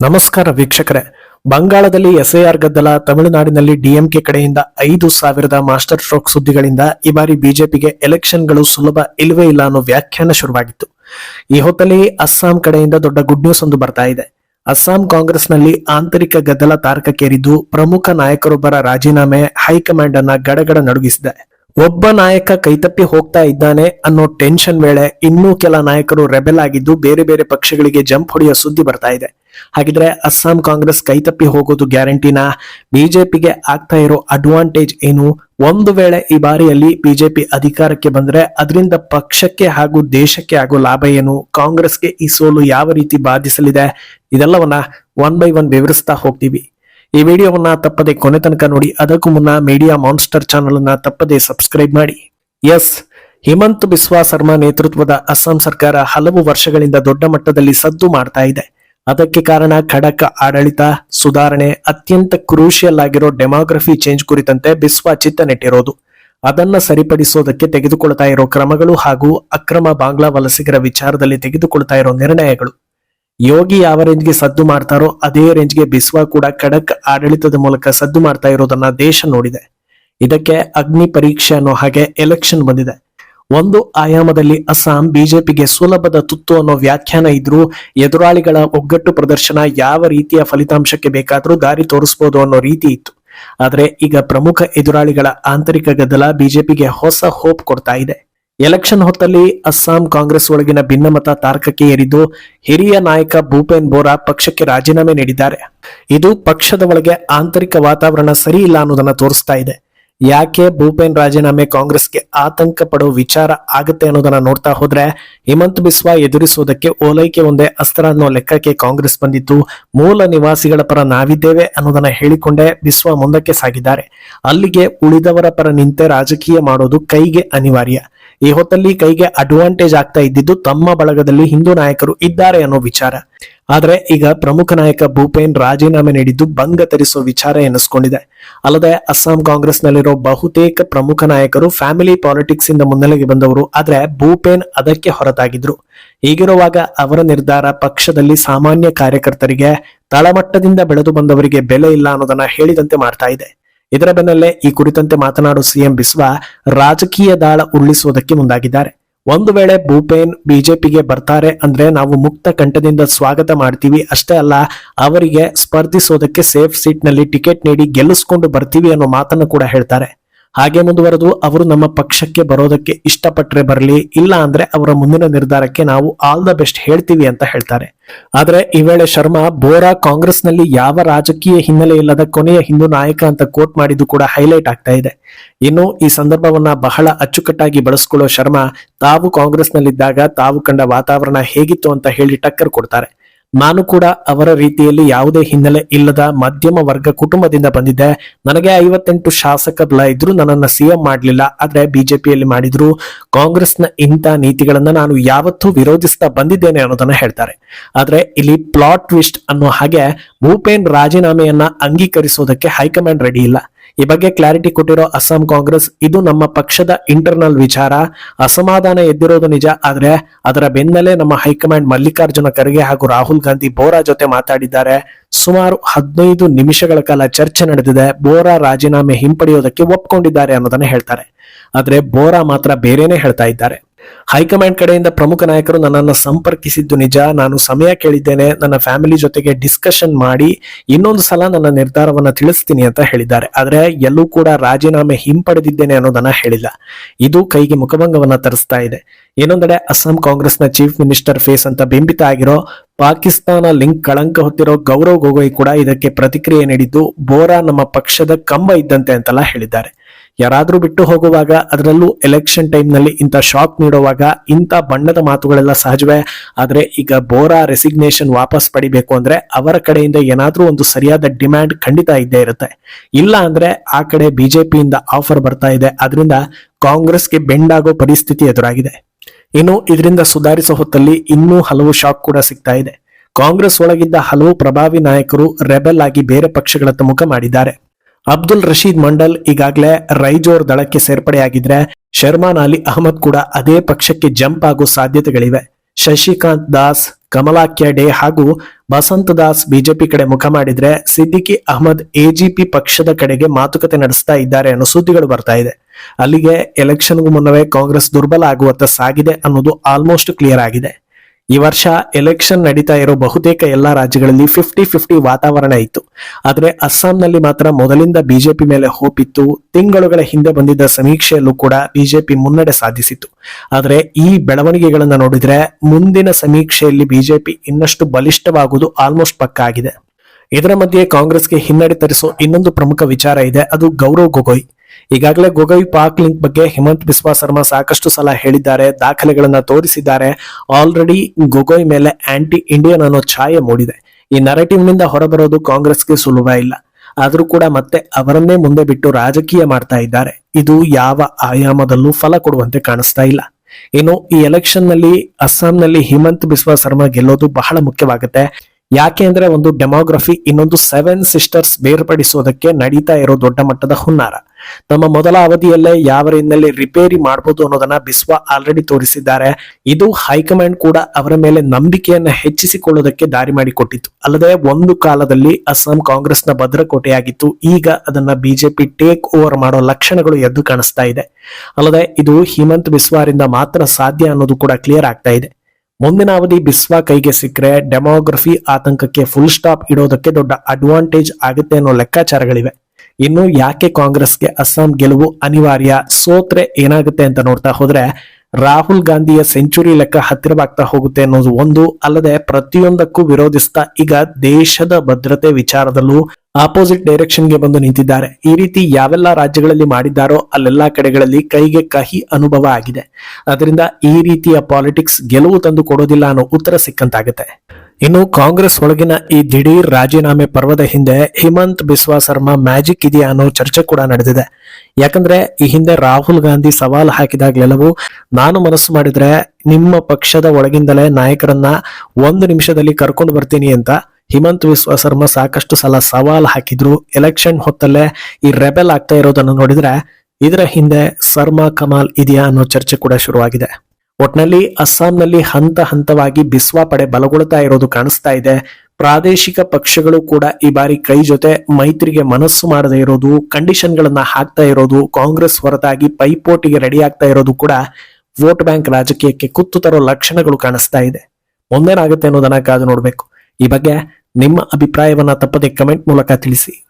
ನಮಸ್ಕಾರ ವೀಕ್ಷಕರೇ. ಬಂಗಾಳದಲ್ಲಿ ಎಸ್ಐಆರ್ ಗದ್ದಲ ತಮಿಳುನಾಡಿನಲ್ಲಿ ಡಿಎಂಕೆ ಕಡೆಯಿಂದ ಐದು ಸಾವಿರದ ಮಾಸ್ಟರ್ ಸ್ಟ್ರೋಕ್ ಸುದ್ದಿಗಳಿಂದ ಈ ಬಾರಿ ಬಿಜೆಪಿಗೆ ಎಲೆಕ್ಷನ್ಗಳು ಸುಲಭ ಇಲ್ಲವೇ ಇಲ್ಲ ಅನ್ನೋ ವ್ಯಾಖ್ಯಾನ ಶುರುವಾಗಿತ್ತು. ಈ ಹೊತ್ತಲ್ಲಿ ಅಸ್ಸಾಂ ಕಡೆಯಿಂದ ದೊಡ್ಡ ಗುಡ್ ನ್ಯೂಸ್ ಒಂದು ಬರ್ತಾ ಇದೆ. ಅಸ್ಸಾಂ ಕಾಂಗ್ರೆಸ್ನಲ್ಲಿ ಆಂತರಿಕ ಗದ್ದಲ ತಾರಕಕ್ಕೇರಿದ್ದು ಪ್ರಮುಖ ನಾಯಕರೊಬ್ಬರ ರಾಜೀನಾಮೆ ಹೈಕಮಾಂಡ್ ಅನ್ನ ಗಡಗಡ ನಡುಗಿಸಿದೆ. ಒಬ್ಬ ನಾಯಕ ಕೈತಪ್ಪಿ ಹೋಗ್ತಾ ಇದ್ದಾನೆ ಅನ್ನೋ ಟೆನ್ಷನ್ ವೇಳೆ ಇನ್ನೂ ಕೆಲ ನಾಯಕರು ರೆಬೆಲ್ ಆಗಿದ್ದು ಬೇರೆ ಬೇರೆ ಪಕ್ಷಗಳಿಗೆ ಜಂಪ್ ಹೊಡೆಯೋ ಸುದ್ದಿ ಬರ್ತಾ ಇದೆ. ಹಾಗಿದ್ರೆ ಅಸ್ಸಾಂ ಕಾಂಗ್ರೆಸ್ ಕೈತಪ್ಪಿ ಹೋಗೋದು ಗ್ಯಾರಂಟಿನಾ? ಬಿಜೆಪಿಗೆ ಆಗ್ತಾ ಇರೋ ಅಡ್ವಾಂಟೇಜ್ ಏನು? ಒಂದು ವೇಳೆ ಈ ಬಾರಿಯಲ್ಲಿ ಬಿಜೆಪಿ ಅಧಿಕಾರಕ್ಕೆ ಬಂದ್ರೆ ಅದರಿಂದ ಪಕ್ಷಕ್ಕೆ ಹಾಗೂ ದೇಶಕ್ಕೆ ಆಗೋ ಲಾಭ ಏನು? ಕಾಂಗ್ರೆಸ್ಗೆ ಈ ಸೋಲು ಯಾವ ರೀತಿ ಬಾಧಿಸಲಿದೆ? ಇದೆಲ್ಲವನ್ನ ಒನ್ ಬೈ ಒನ್ ವಿವರಿಸ್ತಾ ಹೋಗ್ತೀವಿ. ಈ ವಿಡಿಯೋವನ್ನ ತಪ್ಪದೆ ಕೊನೆ ತನಕ ನೋಡಿ, ಅದಕ್ಕೂ ಮುನ್ನ ಮೀಡಿಯಾ ಮಾನ್ಸ್ಟರ್ ಚಾನಲ್ ಅನ್ನ ತಪ್ಪದೆ ಸಬ್ಸ್ಕ್ರೈಬ್ ಮಾಡಿ. ಎಸ್ ಹಿಮಂತ್ ಬಿಸ್ವಾ ಶರ್ಮಾ ನೇತೃತ್ವದ ಅಸ್ಸಾಂ ಸರ್ಕಾರ ಹಲವು ವರ್ಷಗಳಿಂದ ದೊಡ್ಡ ಮಟ್ಟದಲ್ಲಿ ಸದ್ದು ಮಾಡ್ತಾ ಇದೆ. ಅದಕ್ಕೆ ಕಾರಣ ಖಡಕ, ಆಡಳಿತ, ಸುಧಾರಣೆ ಅತ್ಯಂತ ಕ್ರೂಷಿಯಲ್ ಆಗಿರೋ ಡೆಮೋಗ್ರಫಿ ಚೇಂಜ್ ಕುರಿತಂತೆ ಬಿಸ್ವಾ ಚಿತ್ತ ನೆಟ್ಟಿರೋದು ಅದನ್ನ ಸರಿಪಡಿಸೋದಕ್ಕೆ ತೆಗೆದುಕೊಳ್ತಾ ಇರೋ ಕ್ರಮಗಳು ಹಾಗೂ ಅಕ್ರಮ ಬಾಂಗ್ಲಾ ವಲಸಿಗರ ವಿಚಾರದಲ್ಲಿ ತೆಗೆದುಕೊಳ್ತಾ ಇರೋ ನಿರ್ಣಯಗಳು. ಯೋಗಿ ಯಾವ ರೇಂಜ್ಗೆ ಸದ್ದು ಮಾಡ್ತಾರೋ ಅದೇ ರೇಂಜ್ಗೆ ಬಿಸ್ವಾ ಕೂಡ ಖಡಕ್ ಆಡಳಿತದ ಮೂಲಕ ಸದ್ದು ಮಾಡ್ತಾ ಇರೋದನ್ನ ದೇಶ ನೋಡಿದೆ. ಇದಕ್ಕೆ ಅಗ್ನಿ ಪರೀಕ್ಷೆ ಅನ್ನೋ ಹಾಗೆ ಎಲೆಕ್ಷನ್ ಬಂದಿದೆ. ಒಂದು ಆಯಾಮದಲ್ಲಿ ಅಸ್ಸಾಂ ಬಿಜೆಪಿಗೆ ಸುಲಭದ ತುತ್ತು ಅನ್ನೋ ವ್ಯಾಖ್ಯಾನ ಇದ್ರೂ ಎದುರಾಳಿಗಳ ಒಗ್ಗಟ್ಟು ಪ್ರದರ್ಶನ ಯಾವ ರೀತಿಯ ಫಲಿತಾಂಶಕ್ಕೆ ಬೇಕಾದರೂ ದಾರಿ ತೋರಿಸಬಹುದು ಅನ್ನೋ ರೀತಿ ಇತ್ತು. ಆದರೆ ಈಗ ಪ್ರಮುಖ ಎದುರಾಳಿಗಳ ಆಂತರಿಕ ಗದ್ದಲ ಬಿಜೆಪಿಗೆ ಹೊಸ ಹೋಪ್ ಕೊಡ್ತಾ ಇದೆ. ಎಲೆಕ್ಷನ್ ಹೊತ್ತಲ್ಲಿ ಅಸ್ಸಾಂ ಕಾಂಗ್ರೆಸ್ ಒಳಗಿನ ಭಿನ್ನಮತ ತಾರಕಕ್ಕೆ ಏರಿದ್ದು ಹಿರಿಯ ನಾಯಕ ಭೂಪೇನ್ ಬೋರಾ ಪಕ್ಷಕ್ಕೆ ರಾಜೀನಾಮೆ ನೀಡಿದ್ದಾರೆ. ಇದು ಪಕ್ಷದ ಒಳಗೆ ಆಂತರಿಕ ವಾತಾವರಣ ಸರಿ ಇಲ್ಲ ಅನ್ನೋದನ್ನ ತೋರಿಸ್ತಾ ಇದೆ. ಯಾಕೆ ಭೂಪೇನ್ ರಾಜೀನಾಮೆ ಕಾಂಗ್ರೆಸ್ಗೆ ಆತಂಕ ಪಡೋ ವಿಚಾರ ಆಗುತ್ತೆ ಅನ್ನೋದನ್ನ ನೋಡ್ತಾ ಹೋದ್ರೆ ಹಿಮಂತ್ ಬಿಸ್ವಾ ಎದುರಿಸುವುದಕ್ಕೆ ಓಲೈಕೆ ಒಂದೇ ಅಸ್ತ್ರ ಅನ್ನೋ ಲೆಕ್ಕಕ್ಕೆ ಕಾಂಗ್ರೆಸ್ ಬಂದಿತ್ತು ಮೂಲ ನಿವಾಸಿಗಳ ಪರ ನಾವಿದ್ದೇವೆ ಅನ್ನೋದನ್ನ ಹೇಳಿಕೊಂಡೇ ಬಿಸ್ವಾ ಮುಂದಕ್ಕೆ ಸಾಗಿದ್ದಾರೆ. ಅಲ್ಲಿಗೆ ಉಳಿದವರ ಪರ ನಿಂತೆ ರಾಜಕೀಯ ಮಾಡೋದು ಕೈಗೆ ಅನಿವಾರ್ಯ. ಈ ಹೊತ್ತಲ್ಲಿ ಕೈಗೆ ಅಡ್ವಾಂಟೇಜ್ ಆಗ್ತಾ ಇದ್ದಿದ್ದು ತಮ್ಮ ಬಳಗದಲ್ಲಿ ಹಿಂದೂ ನಾಯಕರು ಇದ್ದಾರೆ ಅನ್ನೋ ವಿಚಾರ. ಆದ್ರೆ ಈಗ ಪ್ರಮುಖ ನಾಯಕ ಭೂಪೇನ್ ರಾಜೀನಾಮೆ ನೀಡಿದ್ದು ಭಂಗ ತರಿಸೋ ವಿಚಾರ ಎನಿಸ್ಕೊಂಡಿದೆ. ಅಲ್ಲದೆ ಅಸ್ಸಾಂ ಕಾಂಗ್ರೆಸ್ನಲ್ಲಿರೋ ಬಹುತೇಕ ಪ್ರಮುಖ ನಾಯಕರು ಫ್ಯಾಮಿಲಿ ಪಾಲಿಟಿಕ್ಸ್ ಇಂದ ಮುನ್ನೆಲೆಗೆ ಬಂದವರು, ಆದ್ರೆ ಭೂಪೇನ್ ಅದಕ್ಕೆ ಹೊರತಾಗಿದ್ರು. ಹೀಗಿರುವಾಗ ಅವರ ನಿರ್ಧಾರ ಪಕ್ಷದಲ್ಲಿ ಸಾಮಾನ್ಯ ಕಾರ್ಯಕರ್ತರಿಗೆ ತಳಮಟ್ಟದಿಂದ ಬೆಳೆದು ಬಂದವರಿಗೆ ಬೆಲೆ ಇಲ್ಲ ಅನ್ನೋದನ್ನ ಹೇಳಿದಂತೆ ಮಾಡ್ತಾ ಇದೆ. ಇದರ ಬೆನ್ನಲ್ಲೇ ಈ ಕುರಿತಂತೆ ಮಾತನಾಡುವ ಸಿಎಂ ಬಿಸ್ವಾ ರಾಜಕೀಯ ದಾಳ ಉರುಳಿಸುವುದಕ್ಕೆ ಮುಂದಾಗಿದ್ದಾರೆ. ಒಂದು ವೇಳೆ ಭೂಪೇನ್ ಬಿಜೆಪಿಗೆ ಬರ್ತಾರೆ ಅಂದ್ರೆ ನಾವು ಮುಕ್ತ ಕಂಠದಿಂದ ಸ್ವಾಗತ ಮಾಡ್ತೀವಿ. ಅಷ್ಟೇ ಅಲ್ಲ, ಅವರಿಗೆ ಸ್ಪರ್ಧಿಸೋದಕ್ಕೆ ಸೇಫ್ ಸೀಟ್ನಲ್ಲಿ ಟಿಕೆಟ್ ನೀಡಿ ಗೆಲ್ಲಿಸ್ಕೊಂಡು ಬರ್ತೀವಿ ಅನ್ನೋ ಮಾತನ್ನು ಕೂಡ ಹೇಳ್ತಾರೆ. ಹಾಗೆ ಮುಂದುವರೆದು ಅವರು ನಮ್ಮ ಪಕ್ಷಕ್ಕೆ ಬರೋದಕ್ಕೆ ಇಷ್ಟಪಟ್ರೆ ಬರಲಿ, ಇಲ್ಲ ಅಂದ್ರೆ ಅವರ ಮುಂದಿನ ನಿರ್ಧಾರಕ್ಕೆ ನಾವು ಆಲ್ ದ ಬೆಸ್ಟ್ ಹೇಳ್ತೀವಿ ಅಂತ ಹೇಳ್ತಾರೆ. ಆದ್ರೆ ಈ ವೇಳೆ ಶರ್ಮಾ, ಬೋರಾ ಕಾಂಗ್ರೆಸ್ನಲ್ಲಿ ಯಾವ ರಾಜಕೀಯ ಹಿನ್ನೆಲೆ ಇಲ್ಲದ ಕೊನೆಯ ಹಿಂದೂ ನಾಯಕ ಅಂತ ಕೋಟ್ ಮಾಡಿದ್ದು ಕೂಡ ಹೈಲೈಟ್ ಆಗ್ತಾ ಇದೆ. ಇನ್ನು ಈ ಸಂದರ್ಭವನ್ನ ಬಹಳ ಅಚ್ಚುಕಟ್ಟಾಗಿ ಬಳಸ್ಕೊಳ್ಳೋ ಶರ್ಮಾ ತಾವು ಕಾಂಗ್ರೆಸ್ನಲ್ಲಿದ್ದಾಗ ತಾವು ಕಂಡ ವಾತಾವರಣ ಹೇಗಿತ್ತು ಅಂತ ಹೇಳಿ ಟಕ್ಕರ್ ಕೊಡ್ತಾರೆ. ನಾನು ಕೂಡ ಅವರ ರೀತಿಯಲ್ಲಿ ಯಾವುದೇ ಹಿನ್ನೆಲೆ ಇಲ್ಲದ ಮಧ್ಯಮ ವರ್ಗ ಕುಟುಂಬದಿಂದ ಬಂದಿದ್ದೆ. ನನಗೆ ಐವತ್ತೆಂಟು ಶಾಸಕ ಬಲ ಇದ್ರು ನನ್ನನ್ನ ಸಿಎಂ ಮಾಡಲಿಲ್ಲ. ಆದ್ರೆ ಬಿಜೆಪಿಯಲ್ಲಿ ಮಾಡಿದ್ರು. ಕಾಂಗ್ರೆಸ್ನ ಇಂಥ ನೀತಿಗಳನ್ನ ನಾನು ಯಾವತ್ತೂ ವಿರೋಧಿಸ್ತಾ ಬಂದಿದ್ದೇನೆ ಅನ್ನೋದನ್ನ ಹೇಳ್ತಾರೆ. ಆದ್ರೆ ಇಲ್ಲಿ ಪ್ಲಾಟ್ ಟ್ವಿಸ್ಟ್ ಅನ್ನೋ ಹಾಗೆ ಭೂಪೇನ್ ರಾಜೀನಾಮೆಯನ್ನ ಅಂಗೀಕರಿಸುವುದಕ್ಕೆ ಹೈಕಮಾಂಡ್ ರೆಡಿ ಇಲ್ಲ. ಈ ಬಗ್ಗೆ ಕ್ಲಾರಿಟಿ ಕೊಟ್ಟಿರೋ ಅಸ್ಸಾಂ ಕಾಂಗ್ರೆಸ್, ಇದು ನಮ್ಮ ಪಕ್ಷದ ಇಂಟರ್ನಲ್ ವಿಚಾರ. ಅಸಮಾಧಾನ ಎದ್ದಿರೋದು ನಿಜ, ಆದ್ರೆ ಅದರ ಬೆನ್ನಲ್ಲೇ ನಮ್ಮ ಹೈಕಮಾಂಡ್ ಮಲ್ಲಿಕಾರ್ಜುನ ಖರ್ಗೆ ಹಾಗೂ ರಾಹುಲ್ ಗಾಂಧಿ ಬೋರಾ ಜೊತೆ ಮಾತಾಡಿದ್ದಾರೆ. ಸುಮಾರು ಹದಿನೈದು ನಿಮಿಷಗಳ ಕಾಲ ಚರ್ಚೆ ನಡೆದಿದೆ. ಬೋರಾ ರಾಜೀನಾಮೆ ಹಿಂಪಡೆಯೋದಕ್ಕೆ ಒಪ್ಕೊಂಡಿದ್ದಾರೆ ಅನ್ನೋದನ್ನ ಹೇಳ್ತಾರೆ. ಆದ್ರೆ ಬೋರಾ ಮಾತ್ರ ಬೇರೆನೆ ಹೇಳ್ತಾ ಇದ್ದಾರೆ. ಹೈಕಮಾಂಡ್ ಕಡೆಯಿಂದ ಪ್ರಮುಖ ನಾಯಕರು ನನ್ನನ್ನು ಸಂಪರ್ಕಿಸಿದ್ದು ನಿಜ. ನಾನು ಸಮಯ ಕೇಳಿದ್ದೇನೆ. ನನ್ನ ಫ್ಯಾಮಿಲಿ ಜೊತೆಗೆ ಡಿಸ್ಕಷನ್ ಮಾಡಿ ಇನ್ನೊಂದು ಸಲ ನನ್ನ ನಿರ್ಧಾರವನ್ನು ತಿಳಿಸ್ತೀನಿ ಅಂತ ಹೇಳಿದ್ದಾರೆ. ಆದರೆ ಎಲ್ಲೂ ಕೂಡ ರಾಜೀನಾಮೆ ಹಿಂಪಡೆದಿದ್ದೇನೆ ಅನ್ನೋದನ್ನ ಹೇಳಿಲ್ಲ. ಇದು ಕೈಗೆ ಮುಖಭಂಗವನ್ನು ತರಿಸ್ತಾ ಇದೆ. ಇನ್ನೊಂದೆಡೆ ಅಸ್ಸಾಂ ಕಾಂಗ್ರೆಸ್ನ ಚೀಫ್ ಮಿನಿಸ್ಟರ್ ಫೇಸ್ ಅಂತ ಬಿಂಬಿತ ಆಗಿರೋ ಪಾಕಿಸ್ತಾನ ಲಿಂಕ್ ಕಳಂಕ ಹೊತ್ತಿರೋ ಗೌರವ್ ಗೊಗೊಯ್ ಕೂಡ ಇದಕ್ಕೆ ಪ್ರತಿಕ್ರಿಯೆ ನೀಡಿದ್ದು, ಬೋರಾ ನಮ್ಮ ಪಕ್ಷದ ಕಂಬ ಇದ್ದಂತೆ ಅಂತೆಲ್ಲ ಹೇಳಿದ್ದಾರೆ. ಯಾರಾದ್ರೂ ಬಿಟ್ಟು ಹೋಗುವಾಗ ಅದರಲ್ಲೂ ಎಲೆಕ್ಷನ್ ಟೈಮ್ನಲ್ಲಿ ಇಂಥ ಶಾಕ್ ನೀಡುವಾಗ ಇಂಥ ಬಣ್ಣದ ಮಾತುಗಳೆಲ್ಲ ಸಹಜವೇ. ಆದರೆ ಈಗ ಬೋರಾ ರೆಸಿಗ್ನೇಷನ್ ವಾಪಸ್ ಪಡಿಬೇಕು ಅಂದ್ರೆ ಅವರ ಕಡೆಯಿಂದ ಏನಾದರೂ ಒಂದು ಸರಿಯಾದ ಡಿಮ್ಯಾಂಡ್ ಖಂಡಿತ ಇದ್ದೇ ಇರುತ್ತೆ. ಇಲ್ಲ ಅಂದ್ರೆ ಆ ಕಡೆ ಬಿಜೆಪಿಯಿಂದ ಆಫರ್ ಬರ್ತಾ ಇದೆ. ಅದರಿಂದ ಕಾಂಗ್ರೆಸ್ಗೆ ಬೆಂಡ್ ಆಗೋ ಪರಿಸ್ಥಿತಿ ಎದುರಾಗಿದೆ. ಇನ್ನು ಇದರಿಂದ ಸುಧಾರಿಸೋ ಹೊತ್ತಲ್ಲಿ ಇನ್ನೂ ಹಲವು ಶಾಕ್ ಕೂಡ ಸಿಗ್ತಾ ಇದೆ. ಕಾಂಗ್ರೆಸ್ ಒಳಗಿದ್ದ ಹಲವು ಪ್ರಭಾವಿ ನಾಯಕರು ರೆಬೆಲ್ ಆಗಿ ಬೇರೆ ಪಕ್ಷಗಳತ್ತ ಮುಖ ಮಾಡಿದ್ದಾರೆ. ಅಬ್ದುಲ್ ರಶೀದ್ ಮಂಡಲ್ ಈಗಾಗಲೇ ರೈಜೋರ್ ದಳಕ್ಕೆ ಸೇರ್ಪಡೆಯಾಗಿದ್ರೆ ಶರ್ಮಾನ್ ಅಲಿ ಅಹಮದ್ ಕೂಡ ಅದೇ ಪಕ್ಷಕ್ಕೆ ಜಂಪ್ ಆಗೋ ಸಾಧ್ಯತೆಗಳಿವೆ. ಶಶಿಕಾಂತ್ ದಾಸ್ ಕಮಲಾ ಡೇ ಹಾಗೂ ಬಸಂತ್ ದಾಸ್ ಬಿಜೆಪಿ ಕಡೆ ಮುಖ ಮಾಡಿದ್ರೆ ಸಿದ್ದಿಕಿ ಅಹಮದ್ ಎಜಿಪಿ ಪಕ್ಷದ ಕಡೆಗೆ ಮಾತುಕತೆ ನಡೆಸ್ತಾ ಇದ್ದಾರೆ ಅನ್ನೋ ಸುದ್ದಿಗಳು ಬರ್ತಾ ಇದೆ. ಅಲ್ಲಿಗೆ ಎಲೆಕ್ಷನ್ಗೂ ಮುನ್ನವೇ ಕಾಂಗ್ರೆಸ್ ದುರ್ಬಲ ಆಗುವತ್ತ ಸಾಗಿದೆ ಅನ್ನೋದು ಆಲ್ಮೋಸ್ಟ್ ಕ್ಲಿಯರ್ ಆಗಿದೆ. ಈ ವರ್ಷ ಎಲೆಕ್ಷನ್ ನಡೀತಾ ಇರೋ ಬಹುತೇಕ ಎಲ್ಲಾ ರಾಜ್ಯಗಳಲ್ಲಿ ಫಿಫ್ಟಿ ಫಿಫ್ಟಿ ವಾತಾವರಣ ಇತ್ತು. ಆದರೆ ಅಸ್ಸಾಂನಲ್ಲಿ ಮಾತ್ರ ಮೊದಲಿಂದ ಬಿಜೆಪಿ ಮೇಲೆ ಹೋಪ್ ಇತ್ತು. ತಿಂಗಳುಗಳ ಹಿಂದೆ ಬಂದಿದ್ದ ಸಮೀಕ್ಷೆಯಲ್ಲೂ ಕೂಡ ಬಿಜೆಪಿ ಮುನ್ನಡೆ ಸಾಧಿಸಿತ್ತು. ಆದರೆ ಈ ಬೆಳವಣಿಗೆಗಳನ್ನ ನೋಡಿದ್ರೆ ಮುಂದಿನ ಸಮೀಕ್ಷೆಯಲ್ಲಿ ಬಿಜೆಪಿ ಇನ್ನಷ್ಟು ಬಲಿಷ್ಠವಾಗುವುದು ಆಲ್ಮೋಸ್ಟ್ ಪಕ್ಕ ಆಗಿದೆ. ಇದರ ಮಧ್ಯೆ ಕಾಂಗ್ರೆಸ್ಗೆ ಹಿನ್ನಡೆ ತರಿಸೋ ಇನ್ನೊಂದು ಪ್ರಮುಖ ವಿಚಾರ ಇದೆ. ಅದು ಗೌರವ್ ಗೊಗೊಯ್. ಈಗಾಗಲೇ ಗೊಗೊಯ್ ಪಾಕ್ ಲಿಂಕ್ ಬಗ್ಗೆ ಹಿಮಂತ್ ಬಿಸ್ವಾ ಶರ್ಮಾ ಸಾಕಷ್ಟು ಸಲ ಹೇಳಿದ್ದಾರೆ, ದಾಖಲೆಗಳನ್ನ ತೋರಿಸಿದ್ದಾರೆ. ಆಲ್ರೆಡಿ ಗೊಗೊಯ್ ಮೇಲೆ ಆಂಟಿ ಇಂಡಿಯನ್ ಅನ್ನೋ ಛಾಯೆ ಮೂಡಿದೆ. ಈ ನರೇಟಿವ್ನಿಂದ ಹೊರಬರೋದು ಕಾಂಗ್ರೆಸ್ಗೆ ಸುಲಭ ಇಲ್ಲ. ಆದರೂ ಕೂಡ ಮತ್ತೆ ಅವರನ್ನೇ ಮುಂದೆ ಬಿಟ್ಟು ರಾಜಕೀಯ ಮಾಡ್ತಾ ಇದ್ದಾರೆ. ಇದು ಯಾವ ಆಯಾಮದಲ್ಲೂ ಫಲ ಕೊಡುವಂತೆ ಕಾಣಿಸ್ತಾ ಇಲ್ಲ. ಇನ್ನು ಈ ಎಲೆಕ್ಷನ್ನಲ್ಲಿ, ಅಸ್ಸಾಂನಲ್ಲಿ ಹಿಮಂತ್ ಬಿಸ್ವಾ ಶರ್ಮಾ ಗೆಲ್ಲೋದು ಬಹಳ ಮುಖ್ಯವಾಗುತ್ತೆ. ಯಾಕೆ ಅಂದ್ರೆ ಒಂದು ಡೆಮೋಗ್ರಫಿ ಇನ್ನೊಂದು ಸೆವೆನ್ ಸಿಸ್ಟರ್ಸ್ ಬೇರ್ಪಡಿಸೋದಕ್ಕೆ ನಡೀತಾ ಇರೋ ದೊಡ್ಡ ಮಟ್ಟದ ಹುನ್ನಾರ. ತಮ್ಮ ಮೊದಲ ಅವಧಿಯಲ್ಲೇ ಯಾವ ರೀತಿಯಲ್ಲಿ ರಿಪೇರಿ ಮಾಡಬಹುದು ಅನ್ನೋದನ್ನ ಬಿಸ್ವಾ ಆಲ್ರೆಡಿ ತೋರಿಸಿದ್ದಾರೆ. ಇದು ಹೈಕಮಾಂಡ್ ಕೂಡ ಅವರ ಮೇಲೆ ನಂಬಿಕೆಯನ್ನ ಹೆಚ್ಚಿಸಿಕೊಳ್ಳೋದಕ್ಕೆ ದಾರಿ ಮಾಡಿಕೊಟ್ಟಿತ್ತು. ಅಲ್ಲದೆ ಒಂದು ಕಾಲದಲ್ಲಿ ಅಸ್ಸಾಂ ಕಾಂಗ್ರೆಸ್ನ ಭದ್ರಕೋಟೆಯಾಗಿತ್ತು. ಈಗ ಅದನ್ನ ಬಿಜೆಪಿ ಟೇಕ್ ಓವರ್ ಮಾಡೋ ಲಕ್ಷಣಗಳು ಎದ್ದು ಕಾಣಿಸ್ತಾ ಇದೆ. ಅಲ್ಲದೆ ಇದು ಹಿಮಂತ್ ಬಿಸ್ವಾರಿಂದ ಮಾತ್ರ ಸಾಧ್ಯ ಅನ್ನೋದು ಕೂಡ ಕ್ಲಿಯರ್ ಆಗ್ತಾ ಇದೆ. ಮುಂದಿನ ಅವಧಿ ಬಿಸ್ವಾ ಕೈಗೆ ಸಿಕ್ಕರೆ ಡೆಮೋಗ್ರಫಿ ಆತಂಕಕ್ಕೆ ಫುಲ್ ಸ್ಟಾಪ್ ಇಡೋದಕ್ಕೆ ದೊಡ್ಡ ಅಡ್ವಾಂಟೇಜ್ ಆಗುತ್ತೆ ಅನ್ನೋ ಲೆಕ್ಕಾಚಾರಗಳಿವೆ. ಇನ್ನು ಯಾಕೆ ಕಾಂಗ್ರೆಸ್ಗೆ ಅಸ್ಸಾಂ ಗೆಲುವು ಅನಿವಾರ್ಯ? ಸೋತ್ರೆ ಏನಾಗುತ್ತೆ ಅಂತ ನೋಡ್ತಾ ಹೋದ್ರೆ, ರಾಹುಲ್ ಗಾಂಧಿಯ ಸೆಂಚುರಿ ಲೆಕ್ಕ ಹತ್ತಿರವಾಗ್ತಾ ಹೋಗುತ್ತೆ ಅನ್ನೋದು ಒಂದು, ಅಲ್ಲದೆ ಪ್ರತಿಯೊಂದಕ್ಕೂ ವಿರೋಧಿಸ್ತಾ ಈಗ ದೇಶದ ಭದ್ರತೆ ವಿಚಾರದಲ್ಲೂ ಆಪೋಸಿಟ್ ಡೈರೆಕ್ಷನ್ಗೆ ಬಂದು ನಿಂತಿದ್ದಾರೆ. ಈ ರೀತಿ ಯಾವೆಲ್ಲ ರಾಜ್ಯಗಳಲ್ಲಿ ಮಾಡಿದ್ದಾರೋ ಅಲ್ಲೆಲ್ಲ ಕಡೆಗಳಲ್ಲಿ ಕೈಗೆ ಕಹಿ ಅನುಭವ ಆಗಿದೆ. ಅದರಿಂದ ಈ ರೀತಿಯ ಪಾಲಿಟಿಕ್ಸ್ ಗೆಲುವು ತಂದು ಕೊಡೋದಿಲ್ಲ ಅನ್ನೋ ಉತ್ತರ ಸಿಕ್ಕಂತಾಗುತ್ತೆ. ಇನ್ನು ಕಾಂಗ್ರೆಸ್ ಒಳಗಿನ ಈ ದಿಢೀರ್ ರಾಜೀನಾಮೆ ಪರ್ವದ ಹಿಂದೆ ಹಿಮಂತ್ ಬಿಸ್ವಾ ಶರ್ಮಾ ಮ್ಯಾಜಿಕ್ ಇದೆಯಾ ಅನ್ನೋ ಚರ್ಚೆ ಕೂಡ ನಡೆದಿದೆ. ಯಾಕಂದ್ರೆ ಈ ಹಿಂದೆ ರಾಹುಲ್ ಗಾಂಧಿ ಸವಾಲು ಹಾಕಿದಾಗ್ಲೆಲ್ಲವೂ ನಾನು ಮನಸ್ಸು ಮಾಡಿದ್ರೆ ನಿಮ್ಮ ಪಕ್ಷದ ಒಳಗಿಂದಲೇ ನಾಯಕರನ್ನ ಒಂದು ನಿಮಿಷದಲ್ಲಿ ಕರ್ಕೊಂಡು ಬರ್ತೀನಿ ಅಂತ ಹಿಮಂತ್ ವಿಶ್ವ ಶರ್ಮಾ ಸಾಕಷ್ಟು ಸಲ ಸವಾಲ್ ಹಾಕಿದ್ರು. ಎಲೆಕ್ಷನ್ ಹೊತ್ತಲ್ಲೇ ಈ ರೆಬೆಲ್ ಆಗ್ತಾ ಇರೋದನ್ನು ನೋಡಿದ್ರೆ ಇದರ ಹಿಂದೆ ಸರ್ಮಾ ಕಮಾಲ್ ಇದೆಯಾ ಅನ್ನೋ ಚರ್ಚೆ ಕೂಡ ಶುರುವಾಗಿದೆ. ಒಟ್ನಲ್ಲಿ ಅಸ್ಸಾಂನಲ್ಲಿ ಹಂತ ಹಂತವಾಗಿ ಬಿಸ್ವಾ ಪಡೆ ಬಲಗೊಳ್ತಾ ಇರೋದು ಕಾಣಿಸ್ತಾ ಇದೆ. ಪ್ರಾದೇಶಿಕ ಪಕ್ಷಗಳು ಕೂಡ ಈ ಬಾರಿ ಕೈ ಜೊತೆ ಮೈತ್ರಿಗೆ ಮನಸ್ಸು ಮಾಡದೇ ಇರೋದು ಕಂಡೀಷನ್ ಗಳನ್ನ ಹಾಕ್ತಾ ಇರೋದು, ಕಾಂಗ್ರೆಸ್ ಹೊರತಾಗಿ ಪೈಪೋಟಿಗೆ ರೆಡಿ ಆಗ್ತಾ ಇರೋದು ಕೂಡ ವೋಟ್ ಬ್ಯಾಂಕ್ ರಾಜಕೀಯಕ್ಕೆ ಕುತ್ತು ತರೋ ಲಕ್ಷಣಗಳು ಕಾಣಿಸ್ತಾ ಇದೆ. ಮುಂದೇನಾಗುತ್ತೆ ಅನ್ನೋದನ್ನ ಕಾದು ನೋಡ್ಬೇಕು. ಈ ಬಗ್ಗೆ ನಿಮ್ಮ ಅಭಿಪ್ರಾಯವನ್ನು ತಪ್ಪದೆ ಕಮೆಂಟ್ ಮೂಲಕ ತಿಳಿಸಿ.